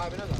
Abi ne var?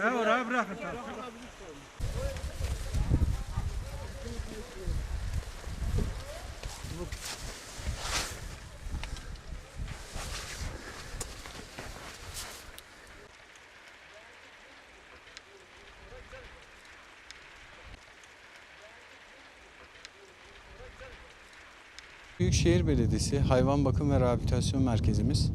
Ha oraya bırakın. tamam. Büyükşehir Belediyesi Hayvan Bakım ve Rehabilitasyon Merkezimiz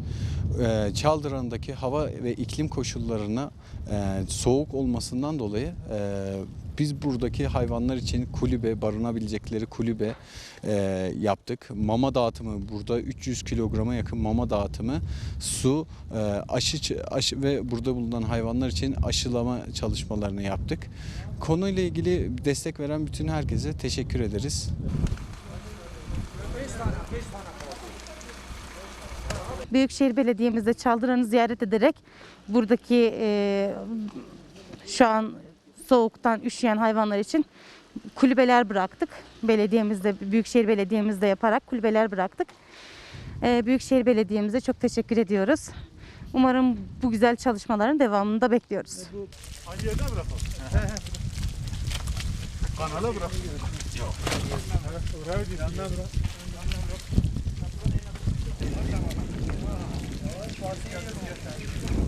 e, Çaldıran'daki hava ve iklim koşullarına e, soğuk olmasından dolayı e, biz buradaki hayvanlar için kulübe, barınabilecekleri kulübe e, yaptık. Mama dağıtımı burada 300 kilograma yakın mama dağıtımı, su, e, aşı, aşı ve burada bulunan hayvanlar için aşılama çalışmalarını yaptık. Konuyla ilgili destek veren bütün herkese teşekkür ederiz. Büyükşehir Belediye'mizde Çaldıran'ı ziyaret ederek buradaki e, şu an soğuktan üşüyen hayvanlar için kulübeler bıraktık. Belediyemizde, Büyükşehir Belediye'mizde yaparak kulübeler bıraktık. E, Büyükşehir Belediye'mize çok teşekkür ediyoruz. Umarım bu güzel çalışmaların devamını da bekliyoruz. Aynı yerde bırakalım. Kanala bırak. Yok. Oraya yanına Assim,